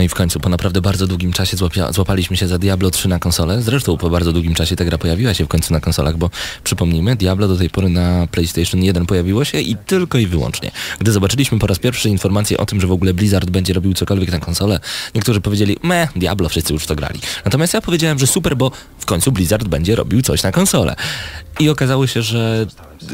No i w końcu po naprawdę bardzo długim czasie złapia, złapaliśmy się za Diablo 3 na konsolę. Zresztą po bardzo długim czasie ta gra pojawiła się w końcu na konsolach, bo przypomnijmy, Diablo do tej pory na PlayStation 1 pojawiło się i tylko i wyłącznie. Gdy zobaczyliśmy po raz pierwszy informację o tym, że w ogóle Blizzard będzie robił cokolwiek na konsolę, niektórzy powiedzieli, me, Diablo, wszyscy już to grali. Natomiast ja powiedziałem, że super, bo w końcu Blizzard będzie robił coś na konsolę. I okazało się, że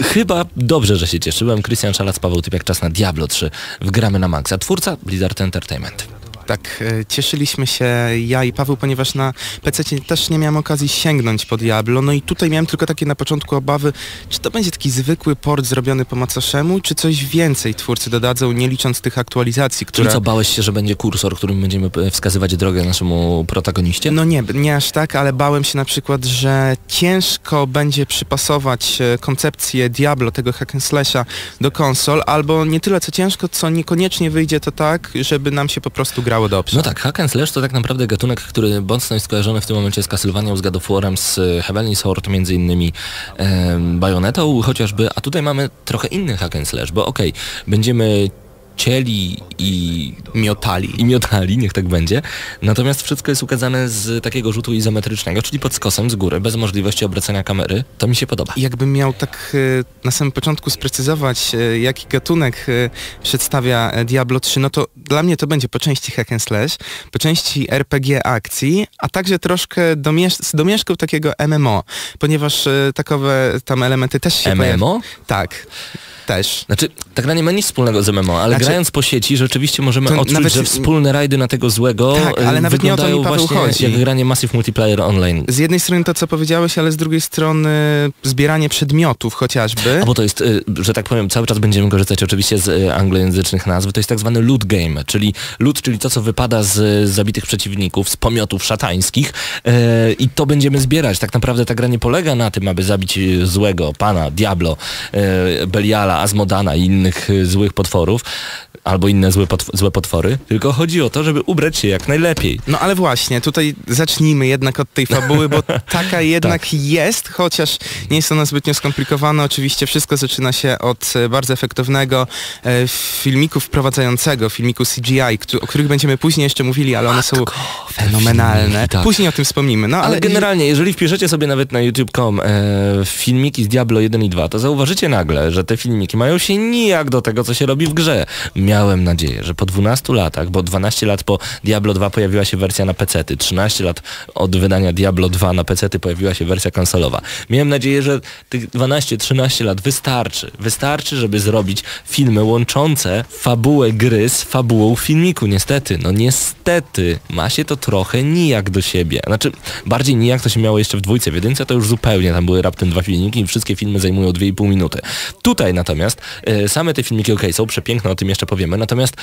chyba dobrze, że się cieszyłem. Krystian Szalac, Paweł Typiak, czas na Diablo 3. Wgramy na maksa. Twórca Blizzard Entertainment. Tak, e, cieszyliśmy się ja i Paweł, ponieważ na PC też nie miałem okazji sięgnąć po Diablo, no i tutaj miałem tylko takie na początku obawy, czy to będzie taki zwykły port zrobiony po macoszemu, czy coś więcej twórcy dodadzą, nie licząc tych aktualizacji, które... Czyli co, bałeś się, że będzie kursor, którym będziemy e, wskazywać drogę naszemu protagoniście? No nie, nie aż tak, ale bałem się na przykład, że ciężko będzie przypasować e, koncepcję Diablo, tego hack and slasha do konsol, albo nie tyle co ciężko, co niekoniecznie wyjdzie to tak, żeby nam się po prostu grało grało dobrze. No tak, hack and slash to tak naprawdę gatunek, który mocno jest skojarzony w tym momencie z Castlevania, z God of z Heavenly Sword, między innymi e, Bayonetą chociażby, a tutaj mamy trochę inny hack and slash, bo okej, okay, będziemy cieli i miotali. I miotali, niech tak będzie. Natomiast wszystko jest ukazane z takiego rzutu izometrycznego, czyli pod skosem z góry, bez możliwości obracania kamery. To mi się podoba. Jakbym miał tak e, na samym początku sprecyzować, e, jaki gatunek e, przedstawia Diablo 3, no to dla mnie to będzie po części hack and slash, po części RPG akcji, a także troszkę domiesz z domieszką takiego MMO, ponieważ takowe tam elementy też się MMO? Tak też. Znaczy, ta gra nie ma nic wspólnego z MMO, ale znaczy, grając po sieci rzeczywiście możemy odczuć, nawet, że wspólne rajdy na tego złego tak, ale nawet nie o to mi Paweł chodzi. jak granie Massive Multiplayer Online. Z jednej strony to, co powiedziałeś, ale z drugiej strony zbieranie przedmiotów chociażby. A bo to jest, y, że tak powiem, cały czas będziemy korzystać oczywiście z y, anglojęzycznych nazw, to jest tak zwany loot game, czyli loot, czyli to, co wypada z zabitych przeciwników, z pomiotów szatańskich y, i to będziemy zbierać. Tak naprawdę ta gra nie polega na tym, aby zabić złego pana, Diablo, Beliala, Azmodana i innych złych potworów, albo inne złe, złe potwory, tylko chodzi o to, żeby ubrać się jak najlepiej. No ale właśnie, tutaj zacznijmy jednak od tej fabuły, bo taka jednak tak. jest, chociaż nie jest ona zbytnio skomplikowana. Oczywiście wszystko zaczyna się od e, bardzo efektownego e, filmiku wprowadzającego, filmiku CGI, o których będziemy później jeszcze mówili, ale one Matko, są fenomenalne. Filmiki, tak. Później o tym wspomnimy. No, ale, ale generalnie, jeżeli wpiszecie sobie nawet na youtube.com e, filmiki z Diablo 1 i 2, to zauważycie nagle, że te filmiki mają się nijak do tego, co się robi w grze. Miałem nadzieję, że po 12 latach, bo 12 lat po Diablo 2 pojawiła się wersja na PC-ty, 13 lat od wydania Diablo 2 na PC-ty pojawiła się wersja konsolowa. Miałem nadzieję, że tych 12-13 lat wystarczy. Wystarczy, żeby zrobić filmy łączące fabułę gry z fabułą filmiku. Niestety, no niestety, ma się to trochę nijak do siebie. Znaczy, bardziej nijak to się miało jeszcze w dwójce. W jedynce to już zupełnie, tam były raptem dwa filmiki i wszystkie filmy zajmują 2,5 minuty. Tutaj natomiast e, same te filmiki ok, są przepiękne, o tym jeszcze powiemy, natomiast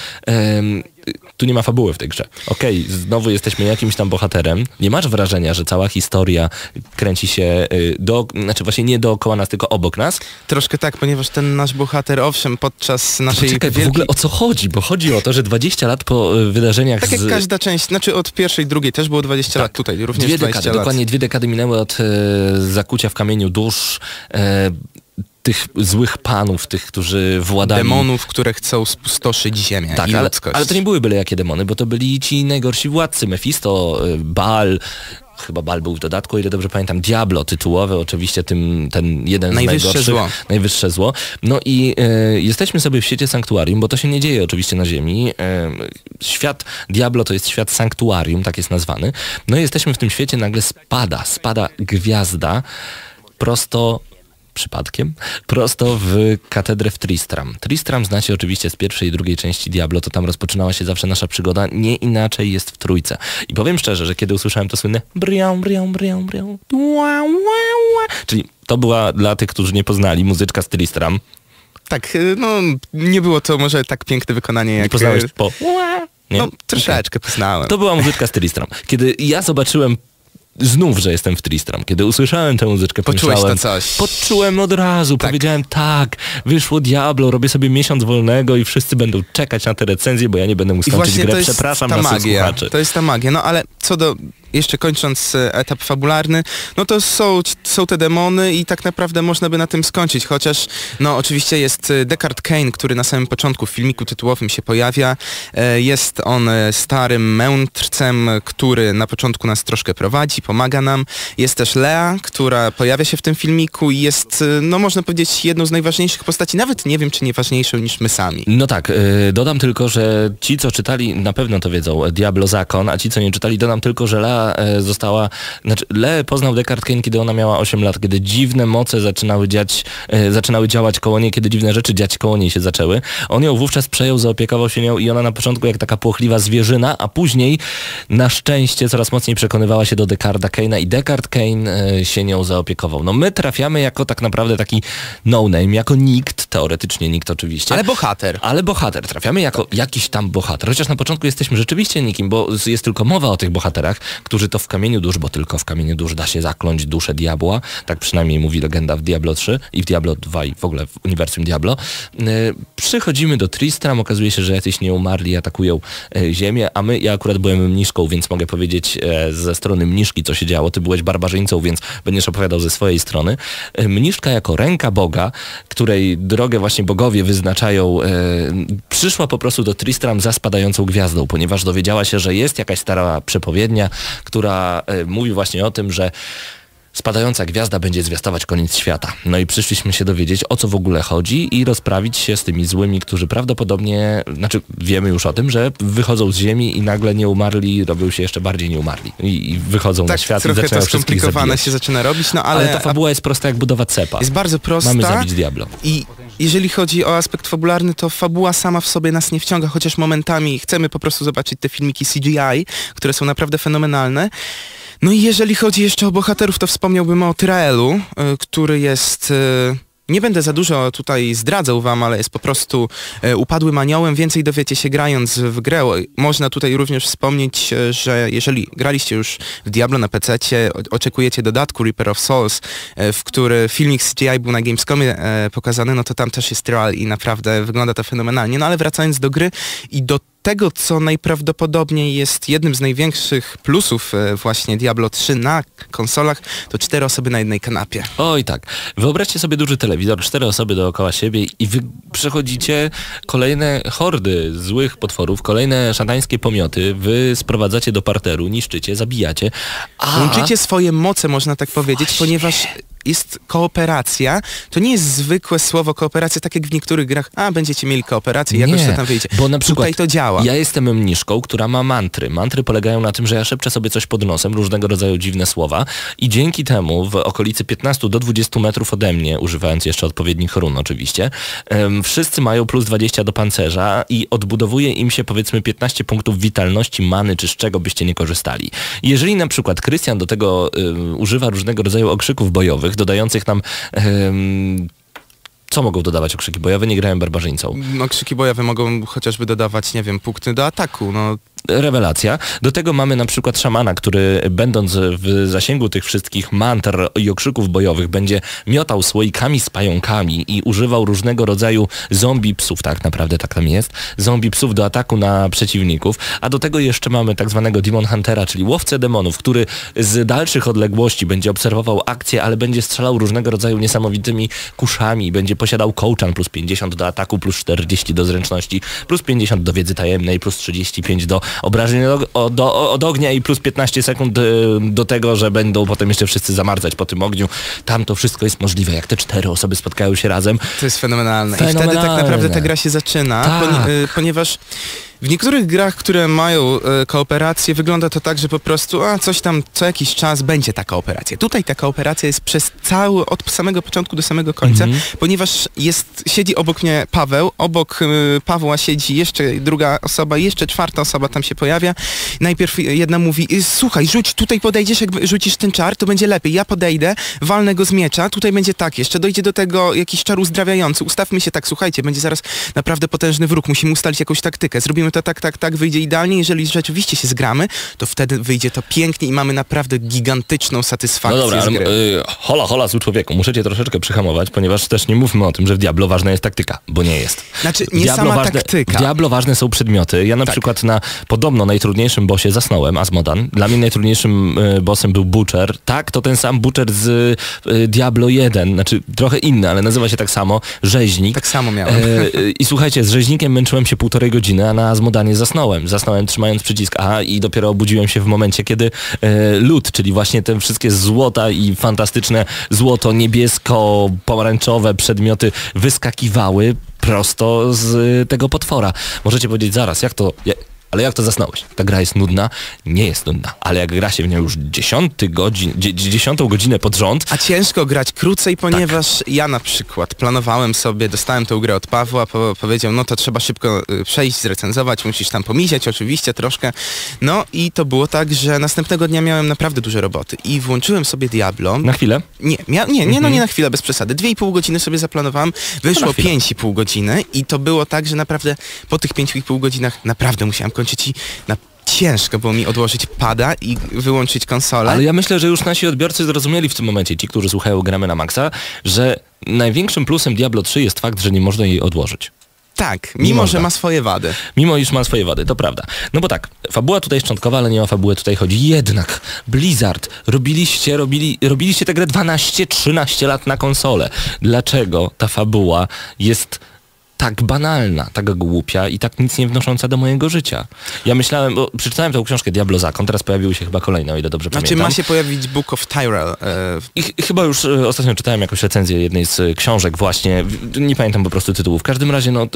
tu nie ma fabuły w tej grze. Okej, okay, znowu jesteśmy jakimś tam bohaterem. Nie masz wrażenia, że cała historia kręci się e, do, znaczy właśnie nie dookoła nas, tylko obok nas? Troszkę tak, ponieważ ten nasz bohater, owszem, podczas naszej Czekaj, wielkiej... w ogóle o co chodzi? Bo chodzi o to, że 20 lat po e, wydarzeniach Tak jak z... każda część, znaczy od pierwszej, drugiej też było 20 tak. lat, tutaj również dwie 20 dekady, lat. Dokładnie dwie dekady minęły od e, zakucia w kamieniu dusz, e, tych złych panów, tych, którzy władali... Demonów, które chcą spustoszyć ziemię tak, ale, ale to nie były byle jakie demony, bo to byli ci najgorsi władcy. Mephisto, e, Baal, chyba Bal był w dodatku, ile dobrze pamiętam, Diablo tytułowy, oczywiście tym, ten jeden najwyższe z najgorszych. Zło. Najwyższe zło. No i e, jesteśmy sobie w świecie sanktuarium, bo to się nie dzieje oczywiście na ziemi. E, świat Diablo to jest świat sanktuarium, tak jest nazwany. No i jesteśmy w tym świecie, nagle spada, spada gwiazda prosto przypadkiem, prosto w katedrę w Tristram. Tristram znacie oczywiście z pierwszej i drugiej części Diablo, to tam rozpoczynała się zawsze nasza przygoda, nie inaczej jest w Trójce. I powiem szczerze, że kiedy usłyszałem to słynne brią, brią, brią, brią, czyli to była dla tych, którzy nie poznali, muzyczka z Tristram. Tak, y, no nie było to może tak piękne wykonanie jak... Nie poznałeś y, po... Nie? No troszeczkę okay. poznałem. To była muzyczka z Tristram. Kiedy ja zobaczyłem znów, że jestem w Tristram. Kiedy usłyszałem tę muzyczkę, Poczułeś to coś. Poczułem od razu, tak. powiedziałem tak, wyszło Diablo, robię sobie miesiąc wolnego i wszyscy będą czekać na te recenzje, bo ja nie będę mógł skończyć grę. Przepraszam magia. słuchaczy. To jest ta magia, no ale co do jeszcze kończąc e, etap fabularny, no to są, są te demony i tak naprawdę można by na tym skończyć, chociaż no oczywiście jest e, Deckard Kane, który na samym początku w filmiku tytułowym się pojawia. E, jest on starym mędrcem, który na początku nas troszkę prowadzi, pomaga nam. Jest też Lea, która pojawia się w tym filmiku i jest, no można powiedzieć, jedną z najważniejszych postaci, nawet nie wiem, czy nie ważniejszą niż my sami. No tak, dodam tylko, że ci, co czytali, na pewno to wiedzą, Diablo Zakon, a ci, co nie czytali, dodam tylko, że Lea E, została, znaczy Le poznał Descartes Kane, kiedy ona miała 8 lat, kiedy dziwne moce zaczynały dziać, e, zaczynały działać koło niej, kiedy dziwne rzeczy dziać koło niej się zaczęły. On ją wówczas przejął, zaopiekował się nią i ona na początku jak taka płochliwa zwierzyna, a później na szczęście coraz mocniej przekonywała się do Descartes Kane'a i Descartes Kane e, się nią zaopiekował. No my trafiamy jako tak naprawdę taki no-name, jako nikt, teoretycznie nikt oczywiście. Ale bohater. Ale bohater. Trafiamy jako jakiś tam bohater. Chociaż na początku jesteśmy rzeczywiście nikim, bo jest tylko mowa o tych bohaterach, którzy to w kamieniu dusz, bo tylko w kamieniu dusz da się zakląć duszę diabła, tak przynajmniej mówi legenda w Diablo 3 i w Diablo 2 i w ogóle w uniwersum Diablo. E, przychodzimy do Tristram, okazuje się, że jacyś nieumarli atakują e, ziemię, a my, ja akurat byłem mniszką, więc mogę powiedzieć e, ze strony mniszki, co się działo. Ty byłeś barbarzyńcą, więc będziesz opowiadał ze swojej strony. Mniszka jako ręka Boga, której drogę właśnie bogowie wyznaczają, przyszła po prostu do Tristram za spadającą gwiazdą, ponieważ dowiedziała się, że jest jakaś stara przepowiednia, która e, mówi właśnie o tym, że spadająca gwiazda będzie zwiastować koniec świata. No i przyszliśmy się dowiedzieć, o co w ogóle chodzi i rozprawić się z tymi złymi, którzy prawdopodobnie, znaczy wiemy już o tym, że wychodzą z ziemi i nagle nie umarli, robią się jeszcze bardziej nieumarli. I, i wychodzą tak, na świat i zaczynają to skomplikowane się zaczyna robić, no ale... Ale ta fabuła jest prosta jak budowa cepa. Jest bardzo prosta. Mamy zabić Diablo. I jeżeli chodzi o aspekt fabularny, to fabuła sama w sobie nas nie wciąga, chociaż momentami chcemy po prostu zobaczyć te filmiki CGI, które są naprawdę fenomenalne. No i jeżeli chodzi jeszcze o bohaterów, to wspomniałbym o Tyraelu, y, który jest... Y, nie będę za dużo tutaj zdradzał wam, ale jest po prostu e, upadłym aniołem. Więcej dowiecie się grając w grę. Można tutaj również wspomnieć, e, że jeżeli graliście już w Diablo na PC, oczekujecie dodatku Reaper of Souls, e, w który filmik CGI był na Gamescomie e, pokazany, no to tam też jest trial i naprawdę wygląda to fenomenalnie. No ale wracając do gry i do tego, co najprawdopodobniej jest jednym z największych plusów e, właśnie Diablo 3 na konsolach, to cztery osoby na jednej kanapie. Oj tak. Wyobraźcie sobie duży telewizor, cztery osoby dookoła siebie i wy przechodzicie kolejne hordy złych potworów, kolejne szatańskie pomioty, wy sprowadzacie do parteru, niszczycie, zabijacie. A... Łączycie swoje moce, można tak powiedzieć, Właśnie. ponieważ jest kooperacja, to nie jest zwykłe słowo kooperacja, tak jak w niektórych grach, a będziecie mieli kooperację, jakoś nie, to tam wyjdzie. Bo na przykład Tutaj to działa. Ja jestem mniszką, która ma mantry. Mantry polegają na tym, że ja szepczę sobie coś pod nosem, różnego rodzaju dziwne słowa i dzięki temu w okolicy 15 do 20 metrów ode mnie, używając jeszcze odpowiednich run oczywiście, um, wszyscy mają plus 20 do pancerza i odbudowuje im się powiedzmy 15 punktów witalności, many czy z czego byście nie korzystali. Jeżeli na przykład Krystian do tego um, używa różnego rodzaju okrzyków bojowych, dodających nam co mogą dodawać okrzyki bojowe? Nie grałem barbarzyńcą. Okrzyki bojowe mogą chociażby dodawać, nie wiem, punkty do ataku. No, rewelacja. Do tego mamy na przykład szamana, który będąc w zasięgu tych wszystkich mantr i okrzyków bojowych będzie miotał słoikami z pająkami i używał różnego rodzaju zombie psów, tak naprawdę tak tam jest, zombie psów do ataku na przeciwników, a do tego jeszcze mamy tak zwanego Demon Huntera, czyli łowcę demonów, który z dalszych odległości będzie obserwował akcję, ale będzie strzelał różnego rodzaju niesamowitymi kuszami, będzie posiadał kołczan plus 50 do ataku, plus 40 do zręczności, plus 50 do wiedzy tajemnej, plus 35 do obrażeń od, od ognia i plus 15 sekund y, do tego, że będą potem jeszcze wszyscy zamarzać po tym ogniu. Tam to wszystko jest możliwe, jak te cztery osoby spotkają się razem. To jest fenomenalne. fenomenalne. I wtedy tak naprawdę ta gra się zaczyna, tak. Y, ponieważ w niektórych grach, które mają e, kooperację, wygląda to tak, że po prostu a, coś tam co jakiś czas będzie taka operacja. Tutaj taka operacja jest przez cały, od samego początku do samego końca, -hmm. ponieważ jest, siedzi obok mnie Paweł, obok y, Pawła siedzi jeszcze druga osoba, jeszcze czwarta osoba tam się pojawia. Najpierw jedna mówi, y, słuchaj, rzuć, tutaj podejdziesz, jak rzucisz ten czar, to będzie lepiej. Ja podejdę, walnę go z miecza, tutaj będzie tak, jeszcze dojdzie do tego jakiś czar uzdrawiający. Ustawmy się tak, słuchajcie, będzie zaraz naprawdę potężny wróg, musimy ustalić jakąś taktykę. Zrobimy to tak, tak, tak, wyjdzie idealnie. Jeżeli rzeczywiście się zgramy, to wtedy wyjdzie to pięknie i mamy naprawdę gigantyczną satysfakcję No dobra, z ale gry. y, hola, hola, zły człowieku, muszę cię troszeczkę przyhamować, ponieważ też nie mówmy o tym, że w Diablo ważna jest taktyka, bo nie jest. Znaczy, nie Diablo sama ważne, taktyka. W Diablo ważne są przedmioty. Ja na Tak. przykład na podobno najtrudniejszym bossie zasnąłem, Asmodan. Dla mnie najtrudniejszym y, bossem był Butcher. Tak, to ten sam Butcher z y, Diablo 1, znaczy trochę inny, ale nazywa się tak samo, rzeźnik. Tak samo miałem. E, e, I słuchajcie, z rzeźnikiem męczyłem się półtorej godziny, a na Azmodanie zasnąłem. Zasnąłem trzymając przycisk A i dopiero obudziłem się w momencie, kiedy e, lód, czyli właśnie te wszystkie złota i fantastyczne złoto, niebiesko, pomarańczowe przedmioty wyskakiwały prosto z e, tego potwora. Możecie powiedzieć zaraz, jak to... ale jak to zasnąłeś? Ta gra jest nudna? Nie jest nudna, ale jak gra się w nią już dziesiąty godzin, dzie, dziesiątą godzinę pod rząd, A ciężko grać krócej, ponieważ Tak. ja na przykład planowałem sobie, dostałem tę grę od Pawła, po, powiedział, no to trzeba szybko y, przejść, zrecenzować, musisz tam pomisieć oczywiście troszkę. No i to było tak, że następnego dnia miałem naprawdę dużo roboty i włączyłem sobie Diablo. na chwilę, Nie, mia, nie, nie, no nie na chwilę, bez przesady. Dwie i pół godziny sobie zaplanowałem, wyszło pięć i pół godziny i to było tak, że naprawdę po tych pięciu i pół godzinach naprawdę musiałem kończyć i na ciężko było mi odłożyć pada i wyłączyć konsolę. Ale ja myślę, że już nasi odbiorcy zrozumieli w tym momencie, ci, którzy słuchają Gramy na Maxa, że największym plusem Diablo 3 jest fakt, że nie można jej odłożyć. Tak, mimo można. że ma swoje wady. Mimo iż ma swoje wady, to prawda. No bo tak, fabuła tutaj szczątkowa, ale nie o fabułę tutaj chodzi. Jednak Blizzard, robiliście, robili, robiliście tę grę 12-13 lat na konsolę. Dlaczego ta fabuła jest tak banalna, tak głupia i tak nic nie wnosząca do mojego życia? Ja myślałem, bo przeczytałem tę książkę Diablo Zakon, teraz pojawiły się chyba kolejne, o ile dobrze Znaczy pamiętam. ma się pojawić Book of Tyrell. E, I ch- chyba już e, ostatnio czytałem jakąś recenzję jednej z e, książek właśnie, nie pamiętam po prostu tytułu. W każdym razie, no,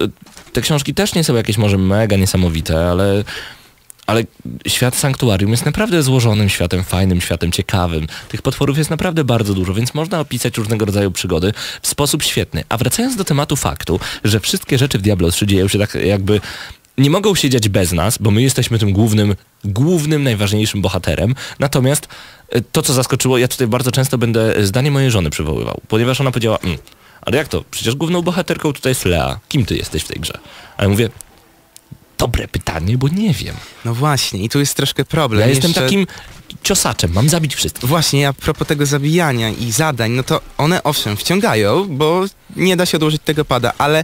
te książki też nie są jakieś może mega niesamowite, ale, ale świat Sanktuarium jest naprawdę złożonym światem, fajnym światem, ciekawym. Tych potworów jest naprawdę bardzo dużo, więc można opisać różnego rodzaju przygody w sposób świetny. A wracając do tematu faktu, że wszystkie rzeczy w Diablo 3 dzieją się tak jakby nie mogą się dziać bez nas, bo my jesteśmy tym głównym, głównym, najważniejszym bohaterem. Natomiast e, to, co zaskoczyło, ja tutaj bardzo często będę e, zdanie mojej żony przywoływał, ponieważ ona powiedziała, mm, ale jak to? Przecież główną bohaterką tutaj jest Lea. Kim ty jesteś w tej grze? A ja mówię, dobre pytanie, bo nie wiem. no właśnie, i tu jest troszkę problem. Ja jestem Jeszcze- takim ciosaczem, mam zabić wszystkich. Właśnie, a propos tego zabijania i zadań, no to one owszem wciągają, bo nie da się odłożyć tego pada, ale...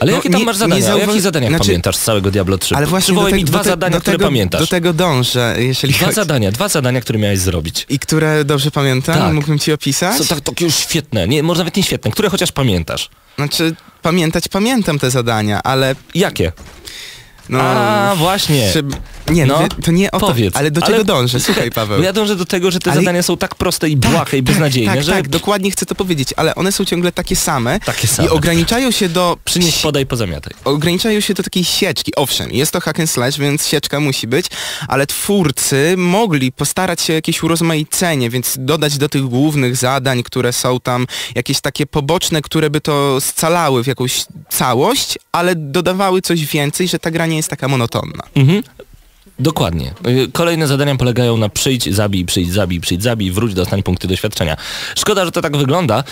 Ale no, jakie tam nie- masz zadania? Zauwa- jakich zadaniach znaczy, pamiętasz z całego Diablo 3? Ale właśnie Przywołaj mi dwa te, zadania, do które tego, pamiętasz. Do tego dążę, jeżeli Dwa chodzi... zadania, dwa zadania, które miałeś zrobić. I które dobrze pamiętam, Tak. mógłbym ci opisać? Są tak, takie już świetne, nie, może nawet nie świetne, które chociaż pamiętasz. Znaczy, pamiętać pamiętam te zadania, ale Jakie? No... A, właśnie. Czy, nie, No, no, to nie o to, Powiedz. ale do Ale- czego dążę? Słuchaj, Paweł. Ja dążę do tego, że te Ale- zadania są tak proste i błahe i tak, beznadziejne, tak, że tak, dokładnie chcę to powiedzieć, ale one są ciągle takie same takie same. i ograniczają się do... Przynieś, podaj, pozamiataj. ograniczają się do takiej sieczki. Owszem, jest to hack and slash, więc sieczka musi być, ale twórcy mogli postarać się o jakieś urozmaicenie, więc dodać do tych głównych zadań, które są tam, jakieś takie poboczne, które by to scalały w jakąś całość, ale dodawały coś więcej, że ta gra nie jest taka monotonna. Mhm. Dokładnie. Y, Kolejne zadania polegają na przyjdź, zabij, przyjdź, zabij, przyjdź, zabij, wróć, dostań punkty doświadczenia. Szkoda, że to tak wygląda,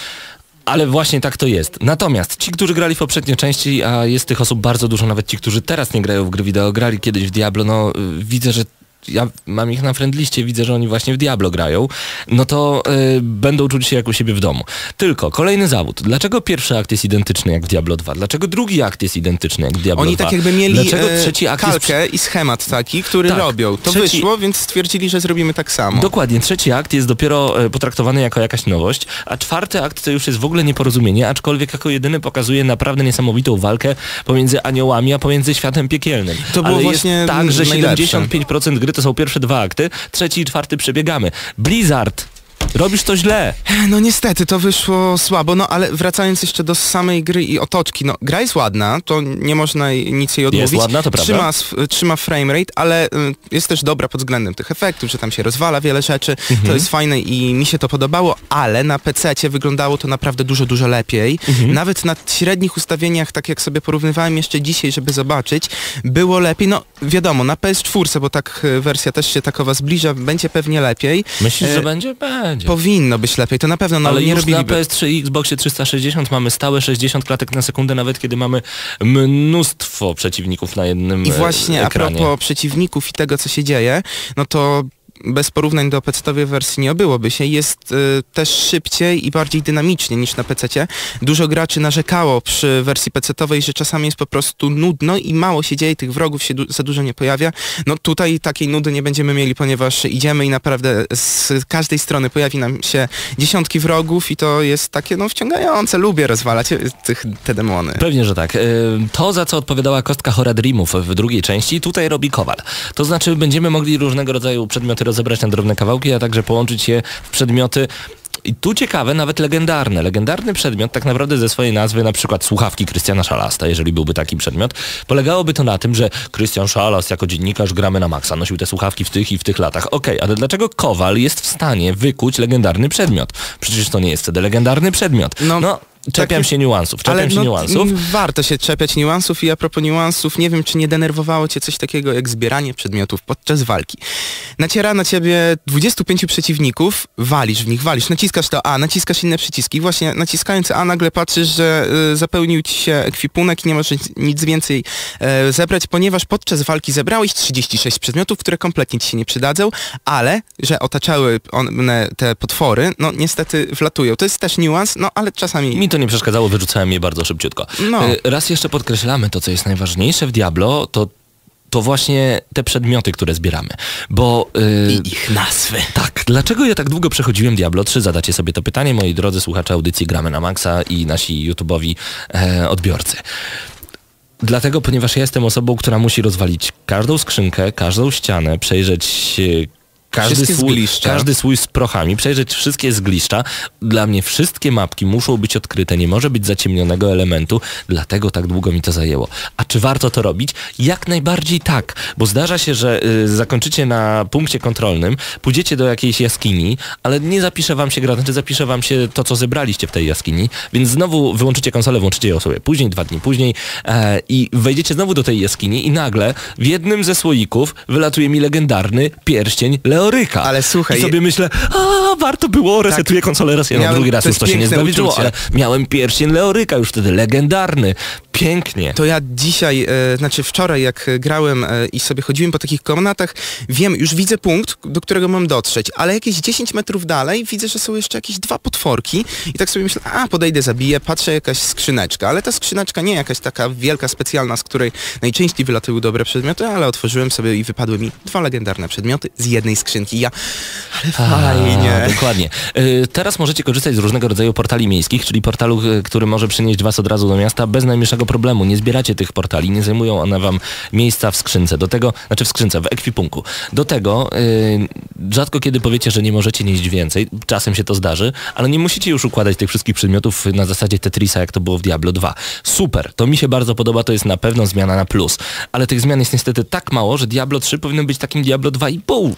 ale właśnie tak to jest. Natomiast ci, którzy grali w poprzedniej części, a jest tych osób bardzo dużo, nawet ci, którzy teraz nie grają w gry wideo, grali kiedyś w Diablo, no y, widzę, że ja mam ich na friendliście, widzę, że oni właśnie w Diablo grają, no to y, będą czuć się jak u siebie w domu. Tylko kolejny zawód. Dlaczego pierwszy akt jest identyczny jak w Diablo 2? Dlaczego drugi akt jest identyczny jak w Diablo Oni 2? tak jakby mieli Dlaczego e, trzeci akt jest kalkę i schemat taki, który Tak. robią. To Trzeci- wyszło, więc stwierdzili, że zrobimy tak samo. Dokładnie, trzeci akt jest dopiero e, potraktowany jako jakaś nowość, a czwarty akt to już jest w ogóle nieporozumienie, aczkolwiek jako jedyny pokazuje naprawdę niesamowitą walkę pomiędzy aniołami, a pomiędzy światem piekielnym. To było Ale właśnie jest tak, że najlepsze. 75% gry to są pierwsze dwa akty, trzeci i czwarty przebiegamy. Blizzard! Robisz to źle. No niestety, to wyszło słabo, no ale wracając jeszcze do samej gry i otoczki, no gra jest ładna, to nie można nic jej odmówić. Jest ładna, to prawda. Trzyma, trzyma framerate, ale y, jest też dobra pod względem tych efektów, że tam się rozwala wiele rzeczy, Mhm. to jest fajne i mi się to podobało, ale na PC wyglądało to naprawdę dużo, dużo lepiej. Mhm. Nawet na średnich ustawieniach, tak jak sobie porównywałem jeszcze dzisiaj, żeby zobaczyć, było lepiej, no wiadomo, na PS4, bo tak y, wersja też się takowa zbliża, będzie pewnie lepiej. Myślisz, E, że będzie? Będzie. Będzie. Powinno być lepiej, to na pewno no, Ale nie już robiliby. na PS3 i Xboxie 360 mamy stałe 60 klatek na sekundę, nawet kiedy mamy mnóstwo przeciwników na jednym I e, właśnie a ekranie. propos przeciwników i tego, co się dzieje, no to bez porównań do PC-owej wersji nie obyłoby się. Jest y, też szybciej i bardziej dynamicznie niż na PC-cie. Dużo graczy narzekało przy wersji PC-owej, że czasami jest po prostu nudno i mało się dzieje, tych wrogów się du- za dużo nie pojawia. No tutaj takiej nudy nie będziemy mieli, ponieważ idziemy i naprawdę z każdej strony pojawi nam się dziesiątki wrogów i to jest takie no wciągające. Lubię rozwalać y, tych, te demony. Pewnie, że tak. E, To, za co odpowiadała kostka Hora Dreamów w drugiej części, tutaj robi Kowal. To znaczy będziemy mogli różnego rodzaju przedmioty rozebrać na drobne kawałki, a także połączyć je w przedmioty i tu ciekawe, nawet legendarne. Legendarny przedmiot tak naprawdę ze swojej nazwy, na przykład słuchawki Krystiana Szalasta, jeżeli byłby taki przedmiot, polegałoby to na tym, że Krystian Szalast jako dziennikarz gramy na maksa, nosił te słuchawki w tych i w tych latach. Okej, ale dlaczego Kowal jest w stanie wykuć legendarny przedmiot? Przecież to nie jest wtedy legendarny przedmiot. No, No, czepiam taki- się niuansów, czepiam się no, niuansów. m, Warto się czepiać niuansów i a propos niuansów, nie wiem, czy nie denerwowało cię coś takiego jak zbieranie przedmiotów podczas walki. Naciera na ciebie 25 przeciwników, walisz w nich, walisz, naciskasz to A, naciskasz inne przyciski. Właśnie naciskając A nagle patrzysz, że y, zapełnił ci się ekwipunek i nie możesz nic więcej e, zebrać, ponieważ podczas walki zebrałeś 36 przedmiotów, które kompletnie ci się nie przydadzą, ale że otaczały one te potwory, no niestety wlatują. To jest też niuans, no ale czasami... Mi to nie przeszkadzało, wyrzucałem je bardzo szybciutko. No. E, Raz jeszcze podkreślamy to, co jest najważniejsze w Diablo, to to właśnie te przedmioty, które zbieramy. Bo e, I ich nazwy. tak, dlaczego ja tak długo przechodziłem Diablo 3? Zadacie sobie to pytanie, moi drodzy słuchacze audycji Gramy na Maxa i nasi YouTube'owi e, odbiorcy. Dlatego, ponieważ ja jestem osobą, która musi rozwalić każdą skrzynkę, każdą ścianę, przejrzeć każdy swój, każdy swój z prochami, przejrzeć wszystkie zgliszcza. Dla mnie wszystkie mapki muszą być odkryte, nie może być zaciemnionego elementu, dlatego tak długo mi to zajęło. A czy warto to robić? Jak najbardziej tak, bo zdarza się, że y, zakończycie na punkcie kontrolnym, pójdziecie do jakiejś jaskini, ale nie zapisze wam się gra, znaczy zapisze wam się to, co zebraliście w tej jaskini, więc znowu wyłączycie konsolę, włączycie ją sobie później, dwa dni później e, i wejdziecie znowu do tej jaskini i nagle w jednym ze słoików wylatuje mi legendarny pierścień Leoryka. Ale słuchaj, I sobie myślę, a warto było, resetuję konsolę raz, ja no, Miałem- drugi raz to już to się nie zdarzyło, uczucie. ale miałem pierścień Leoryka już wtedy, legendarny, pięknie. To ja dzisiaj, e, znaczy wczoraj jak grałem e, i sobie chodziłem po takich komnatach, wiem, już widzę punkt, do którego mam dotrzeć, ale jakieś 10 metrów dalej widzę, że są jeszcze jakieś dwa potworki i tak sobie myślę, a podejdę, zabiję, patrzę jakaś skrzyneczka, ale ta skrzyneczka nie jakaś taka wielka, specjalna, z której najczęściej wylatują dobre przedmioty, ale otworzyłem sobie i wypadły mi dwa legendarne przedmioty z jednej skrzynki. Ja, ale fajnie. A, dokładnie. Y, Teraz możecie korzystać z różnego rodzaju portali miejskich, czyli portalu, y, który może przynieść was od razu do miasta bez najmniejszego problemu. Nie zbieracie tych portali, nie zajmują one wam miejsca w skrzynce. Do tego, znaczy w skrzynce, w ekwipunku. Do tego y, rzadko kiedy powiecie, że nie możecie nieść więcej. Czasem się to zdarzy, ale nie musicie już układać tych wszystkich przedmiotów na zasadzie Tetrisa, jak to było w Diablo 2. Super, to mi się bardzo podoba, to jest na pewno zmiana na plus. Ale tych zmian jest niestety tak mało, że Diablo 3 powinno być takim Diablo 2,5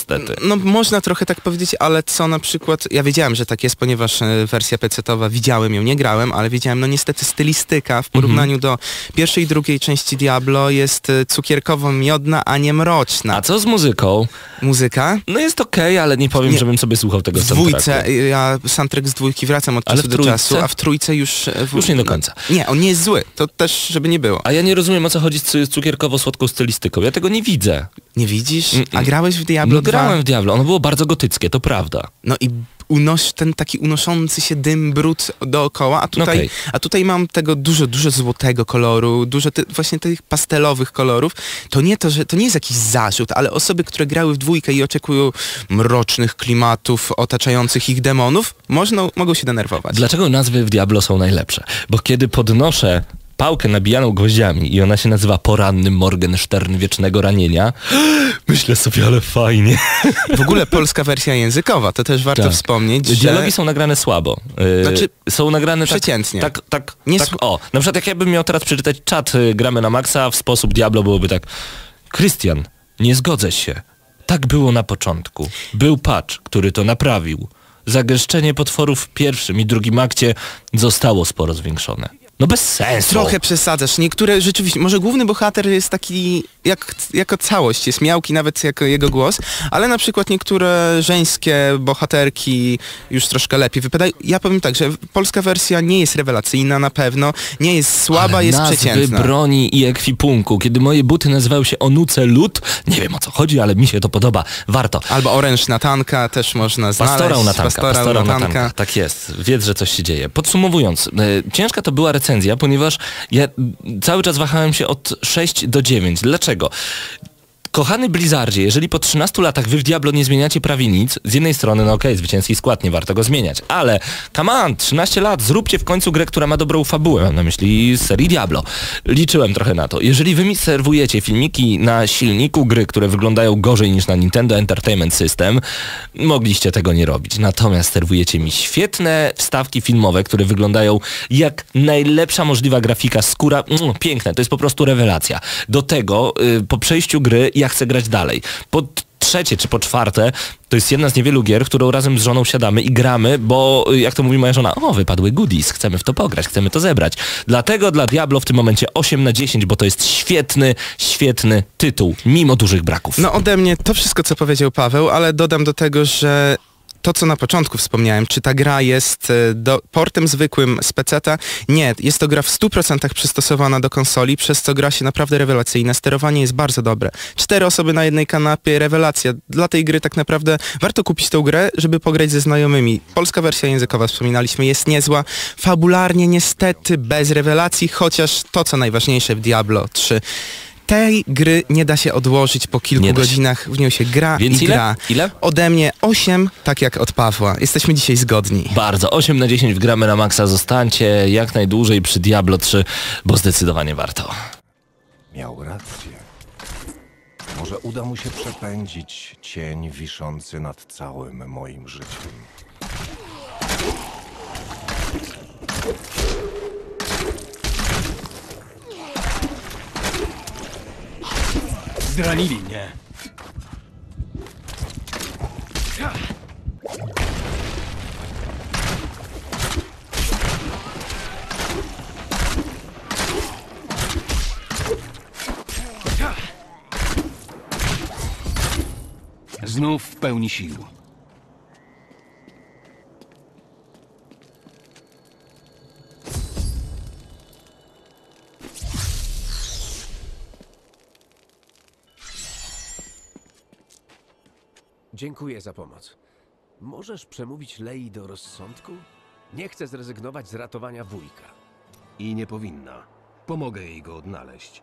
niestety. No można trochę tak powiedzieć, ale co na przykład, ja wiedziałem, że tak jest, ponieważ e, wersja PC-towa widziałem ją, nie grałem, ale wiedziałem, no niestety stylistyka w porównaniu do pierwszej i drugiej części Diablo jest e, cukierkowo-miodna, a nie mroczna. A co z muzyką? Muzyka? No jest okej, ale nie powiem, Nie. żebym sobie słuchał tego W dwójce, soundtracku. y, ja soundtrack z dwójki wracam od Ale czasu do czasu, a w trójce już... e, W... Już nie do końca. Nie, on nie jest zły, to też, żeby nie było. A ja nie rozumiem, o co chodzi z cu- cukierkowo-słodką stylistyką. Ja tego nie widzę. Nie widzisz? A grałeś w Diablo No 2? grałem w Diablo, ono było bardzo gotyckie, to prawda. No i unoś, ten taki unoszący się dym, brud dookoła, a tutaj, Okej. a tutaj mam tego dużo, dużo złotego koloru, dużo ty, właśnie tych pastelowych kolorów. To nie to, że to nie jest jakiś zarzut, ale osoby, które grały w dwójkę i oczekują mrocznych klimatów otaczających ich demonów, można, mogą się denerwować. Dlaczego nazwy w Diablo są najlepsze? Bo kiedy podnoszę pałkę nabijaną gwoździami i ona się nazywa porannym Morgenstern wiecznego ranienia, myślę sobie, ale fajnie. W ogóle polska wersja językowa, to też warto Tak. wspomnieć, że... Dialogi są nagrane słabo. Yy, Znaczy, są nagrane tak, przeciętnie. tak, tak, Nie tak, o. Na przykład jak ja bym miał teraz przeczytać czat y, Gramy na Maxa w sposób Diablo byłoby tak Krystian, nie zgodzę się. Tak było na początku. Był patch, który to naprawił. Zagęszczenie potworów w pierwszym i drugim akcie zostało sporo zwiększone. No bez sensu. Trochę przesadzasz. Niektóre rzeczywiście, może główny bohater jest taki jak, jako całość, jest miałki nawet jako jego głos, ale na przykład niektóre żeńskie bohaterki już troszkę lepiej wypadają. Ja powiem tak, że polska wersja nie jest rewelacyjna na pewno, nie jest słaba, Ale jest nazwy przeciętna. broni i ekwipunku. Kiedy moje buty nazywały się Onuce Lud, nie wiem o co chodzi, ale mi się to podoba. Warto. Albo oręż natanka też można znaleźć. Pastorał natanka, Pastorał pastorał natanka. natanka. Tak jest, wiedz, że coś się dzieje. Podsumowując, e, ciężka to była recenzja, ponieważ ja cały czas wahałem się od 6 do 9. Dlaczego? Kochany Blizzardzie, jeżeli po 13 latach wy w Diablo nie zmieniacie prawie nic, z jednej strony, no okej, zwycięski skład, nie warto go zmieniać, ale come on, 13 lat, zróbcie w końcu grę, która ma dobrą fabułę, mam na myśli serii Diablo. Liczyłem trochę na to. Jeżeli wy mi serwujecie filmiki na silniku gry, które wyglądają gorzej niż na Nintendo Entertainment System, mogliście tego nie robić. Natomiast serwujecie mi świetne wstawki filmowe, które wyglądają jak najlepsza możliwa grafika, skóra, mm, piękne, to jest po prostu rewelacja. Do tego, y, po przejściu gry, ja chcę grać dalej. Po trzecie czy po czwarte, to jest jedna z niewielu gier, którą razem z żoną siadamy i gramy, bo jak to mówi moja żona, o wypadły goodies, chcemy w to pograć, chcemy to zebrać. Dlatego dla Diablo w tym momencie 8 na 10, bo to jest świetny, świetny tytuł, mimo dużych braków. No ode mnie to wszystko, co powiedział Paweł, ale dodam do tego, że to, co na początku wspomniałem, czy ta gra jest e, do, portem zwykłym z peceta? Nie, jest to gra w 100% przystosowana do konsoli, przez co gra się naprawdę rewelacyjna. Sterowanie jest bardzo dobre. Cztery osoby na jednej kanapie, rewelacja. Dla tej gry tak naprawdę warto kupić tą grę, żeby pograć ze znajomymi. Polska wersja językowa, wspominaliśmy, jest niezła. Fabularnie niestety bez rewelacji, chociaż to, co najważniejsze w Diablo 3 tej gry nie da się odłożyć po kilku godzinach, w nią się gra Więc i ile? gra. Ile? Ode mnie 8, tak jak od Pawła. Jesteśmy dzisiaj zgodni. Bardzo. 8 na 10 wgramy na maksa. Zostańcie jak najdłużej przy Diablo 3, bo zdecydowanie warto. Miał rację. Może uda mu się przepędzić cień wiszący nad całym moim życiem. Zranili mnie. Znów w pełni sił. Dziękuję za pomoc. Możesz przemówić Lei do rozsądku? Nie chcę zrezygnować z ratowania wujka. I nie powinna. Pomogę jej go odnaleźć.